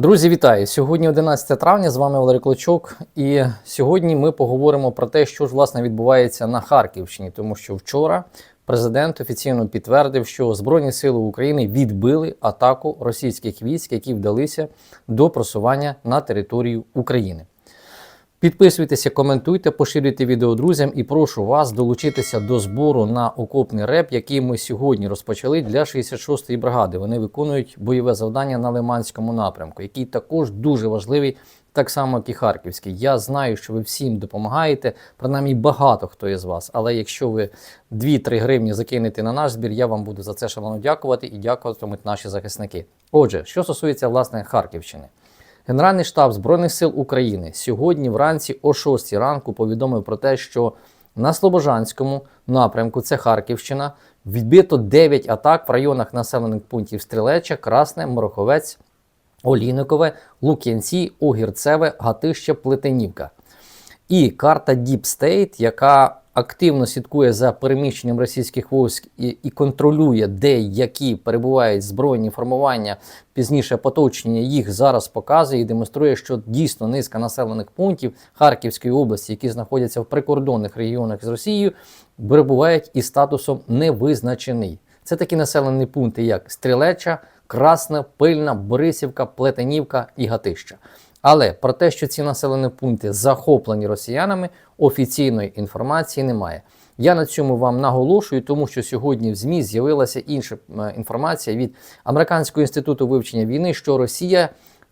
Друзі, вітаю! Сьогодні 11 травня. З вами Валерій Клочок. І сьогодні ми поговоримо про те, що ж власне відбувається на Харківщині, тому що вчора президент офіційно підтвердив, що Збройні Сили України відбили атаку російських військ, які вдалися до просування на територію України. Підписуйтеся, коментуйте, поширюйте відео друзям і прошу вас долучитися до збору на окопний реп, який ми сьогодні розпочали для 66-ї бригади. Вони виконують бойове завдання на Лиманському напрямку, який також дуже важливий, так само як і Харківський. Я знаю, що ви всім допомагаєте, принаймні багато хто із вас. Але якщо ви 2-3 гривні закинете на наш збір, я вам буду за це шалено дякувати і дякуватимуть наші захисники. Отже, що стосується власне Харківщини. Генеральний штаб Збройних сил України сьогодні вранці о 6 ранку повідомив про те, що на Слобожанському напрямку, це Харківщина, відбито 9 атак в районах населених пунктів Стрілеча, Красне, Мороховець, Оліникове, Лук'янці, Огірцеве, Гатище, Плетенівка. І карта Deep State, яка активно слідкує за переміщенням російських військ і, і контролює, де які перебувають збройні формування, пізніше поточення їх зараз показує і демонструє, що дійсно низка населених пунктів Харківської області, які знаходяться в прикордонних регіонах з Росією, перебувають із статусом невизначений. Це такі населені пункти, як Стрілеча, Красна, Пильна, Борисівка, Плетенівка і Гатища. Але про те, що ці населені пункти захоплені росіянами, офіційної інформації немає. Я на цьому вам наголошую, тому що сьогодні в ЗМІ з'явилася інша е, інформація від Американського інституту вивчення війни, що Росія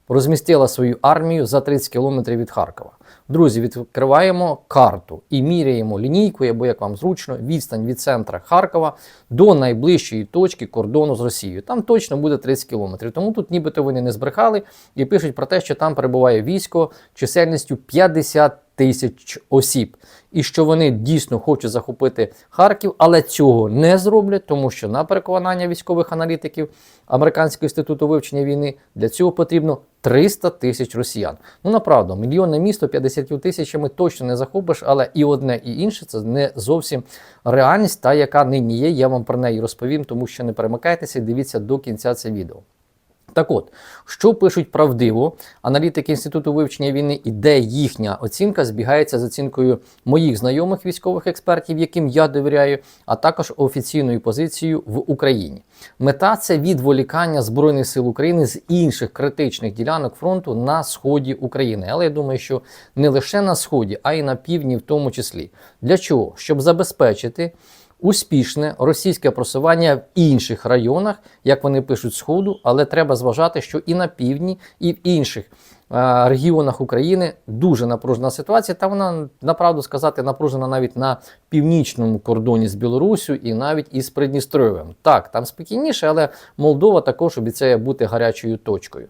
розмістила свою армію за 30 кілометрів від Харкова. Друзі, відкриваємо карту і міряємо лінійкою, або як вам зручно, відстань від центра Харкова до найближчої точки кордону з Росією. Там точно буде 30 кілометрів. Тому тут нібито вони не збрехали і пишуть про те, що там перебуває військо чисельністю 50 тисяч осіб, і що вони дійсно хочуть захопити Харків, але цього не зроблять, тому що на переконання військових аналітиків Американського інституту вивчення війни для цього потрібно 300 тисяч росіян. Ну направду, мільйонне місто 50 тисячами точно не захопиш, але і одне, і інше це не зовсім реальність, та яка нині є. Я вам про неї розповім, тому що не перемикайтеся і дивіться до кінця це відео. Так от, що пишуть правдиво аналітики Інституту вивчення війни, і де їхня оцінка збігається з оцінкою моїх знайомих військових експертів, яким я довіряю, а також офіційною позицією в Україні. Мета це відволікання Збройних сил України з інших критичних ділянок фронту на сході України. Але я думаю, що не лише на сході, а й на півдні, в тому числі. Для чого? Щоб забезпечити успішне російське просування в інших районах, як вони пишуть сходу, але треба зважати, що і на півдні, і в інших е, регіонах України дуже напружена ситуація. Та вона направду сказати напружена навіть на північному кордоні з Білоруссю і навіть із Придністров'ям. Так, там спокійніше, але Молдова також обіцяє бути гарячою точкою.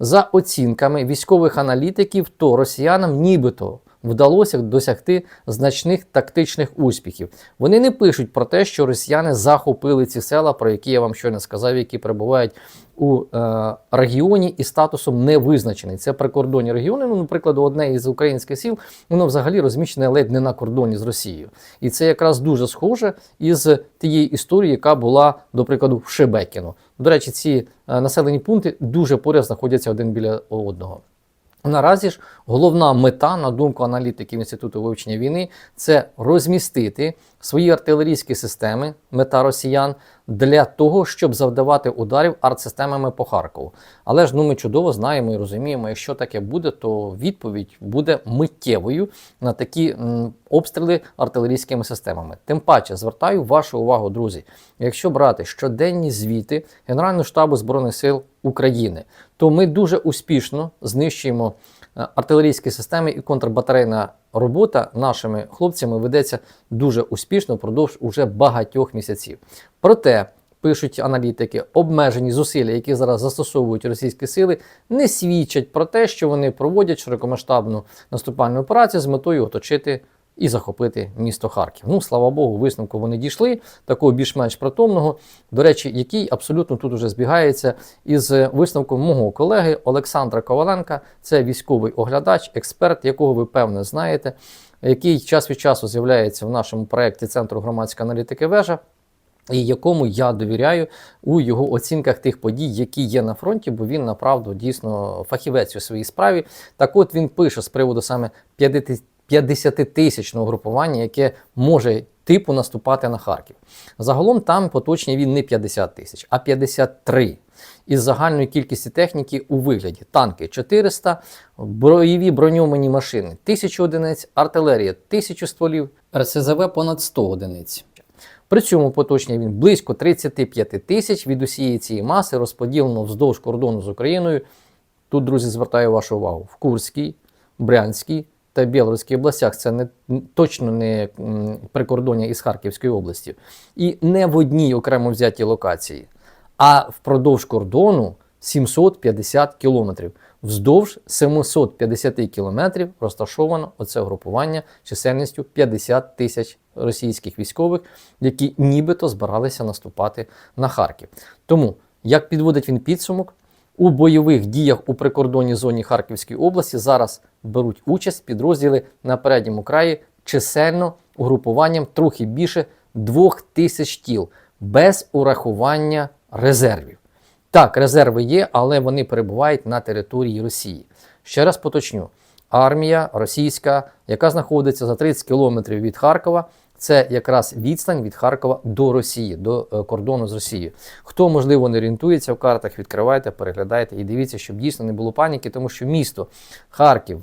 За оцінками військових аналітиків, то росіянам нібито вдалося досягти значних тактичних успіхів. Вони не пишуть про те, що росіяни захопили ці села, про які я вам щойно сказав, які перебувають у е, регіоні і статусом не визначений. Це прикордонні регіони. Ну, наприклад, одне із українських сіл, воно взагалі розміщене ледь не на кордоні з Росією. І це якраз дуже схоже із тієї історії, яка була, до прикладу, в Шебекіно. До речі, ці е, населені пункти дуже поряд знаходяться один біля одного. Наразі ж головна мета, на думку аналітиків Інституту вивчення війни, це розмістити свої артилерійські системи, мета росіян, для того, щоб завдавати ударів артсистемами по Харкову. Але ж ну ми чудово знаємо і розуміємо, якщо таке буде, то відповідь буде миттєвою на такі м, обстріли артилерійськими системами. Тим паче звертаю вашу увагу, друзі. Якщо брати щоденні звіти Генерального штабу збройних сил України, то ми дуже успішно знищуємо е, артилерійські системи і контрбатарейна робота нашими хлопцями ведеться дуже успішно впродовж уже багатьох місяців. Проте. Пишуть аналітики, обмежені зусилля, які зараз застосовують російські сили, не свідчать про те, що вони проводять широкомасштабну наступальну операцію з метою оточити і захопити місто Харків. Ну, слава Богу, висновку вони дійшли, такого більш-менш притомного, до речі, який абсолютно тут уже збігається із висновком мого колеги Олександра Коваленка. Це військовий оглядач, експерт, якого ви певне знаєте, який час від часу з'являється в нашому проєкті Центру громадської аналітики вежа. і якому я довіряю у його оцінках тих подій, які є на фронті, бо він направду дійсно фахівець у своїй справі. Так от він пише з приводу саме 50-тисячного групування, яке може типу наступати на Харків. Загалом там поточні він не 50 тисяч, а 53. Із загальної кількості техніки у вигляді танки 400, бойові броньовані машини 1000 одиниць, артилерія 1000 стволів, РСЗВ понад 100 одиниць. При цьому поточний він близько 35 тисяч від усієї цієї маси розподілено вздовж кордону з Україною. Тут, друзі, звертаю вашу увагу: в Курській, Брянській та Білоруській областях. Це не точно не прикордоння із Харківської області. І не в одній окремо взятій локації, а впродовж кордону 750 кілометрів. Вздовж 750 кілометрів розташовано оце групування чисельністю 50 тисяч російських військових, які нібито збиралися наступати на Харків. Тому, як підводить він підсумок, у бойових діях у прикордонній зоні Харківської області зараз беруть участь підрозділи на передньому краї чисельно угрупуванням трохи більше двох тисяч тіл без урахування резервів. Так, резерви є, але вони перебувають на території Росії. Ще раз поточню: армія російська, яка знаходиться за 30 кілометрів від Харкова, це якраз відстань від Харкова до Росії, до е, кордону з Росією. Хто, можливо, не орієнтується в картах, відкривайте, переглядайте і дивіться, щоб дійсно не було паніки, тому що місто Харків.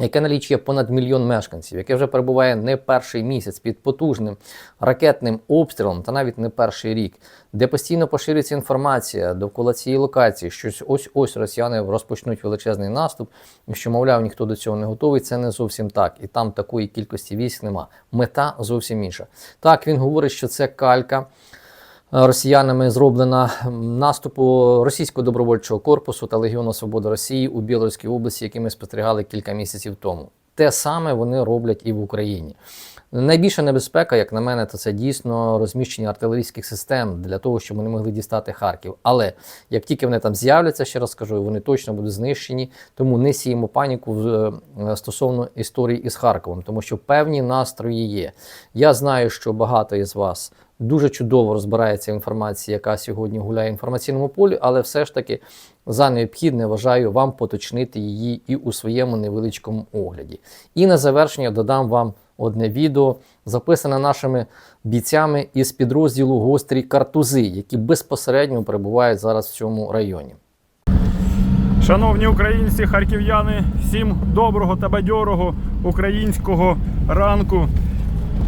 Яке налічує понад мільйон мешканців, яке вже перебуває не перший місяць під потужним ракетним обстрілом, та навіть не перший рік, де постійно поширюється інформація довкола цієї локації, що ось ось росіяни розпочнуть величезний наступ, що, мовляв, ніхто до цього не готовий. Це не зовсім так, і там такої кількості військ нема. Мета зовсім інша. Так він говорить, що це калька. Росіянами зроблена наступу російського добровольчого корпусу та Легіону Свободи Росії у Білорусській області, які ми спостерігали кілька місяців тому. Те саме вони роблять і в Україні. Найбільша небезпека, як на мене, то це дійсно розміщення артилерійських систем для того, щоб вони могли дістати Харків. Але як тільки вони там з'являться, ще раз скажу, вони точно будуть знищені. Тому не сіємо паніку е, стосовно історії із Харковом, тому що певні настрої є. Я знаю, що багато із вас дуже чудово розбирається інформація, яка сьогодні гуляє в інформаційному полі, але все ж таки за необхідне вважаю вам поточнити її і у своєму невеличкому огляді. І на завершення додам вам одне відео, записане нашими бійцями із підрозділу гострі картузи, які безпосередньо перебувають зараз в цьому районі. Шановні українці, харків'яни, всім доброго та бадьорого українського ранку.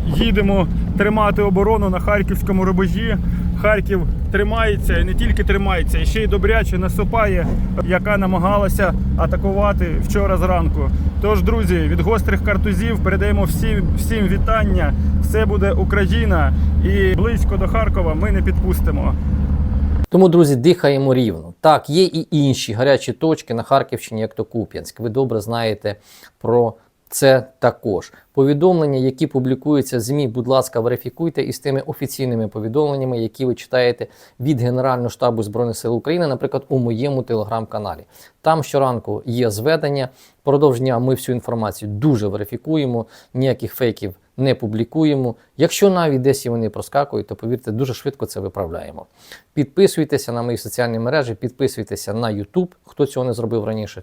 Їдемо тримати оборону на харківському рубежі. Харків тримається і не тільки тримається, і ще й добряче наступає, яка намагалася атакувати вчора зранку. Тож, друзі, від гострих картузів передаємо всім, всім вітання. Все буде Україна, і близько до Харкова ми не підпустимо. Тому, друзі, дихаємо рівно. Так, є і інші гарячі точки на Харківщині, як то Куп'янськ. Ви добре знаєте про це також. Повідомлення, які публікуються ЗМІ, будь ласка, верифікуйте із тими офіційними повідомленнями, які ви читаєте від Генерального штабу Збройних сил України, наприклад, у моєму телеграм-каналі. Там щоранку є зведення. Продовж дня ми всю інформацію дуже верифікуємо, ніяких фейків не публікуємо. Якщо навіть десь вони проскакують, то повірте, дуже швидко це виправляємо. Підписуйтеся на мої соціальні мережі, підписуйтеся на YouTube, хто цього не зробив раніше.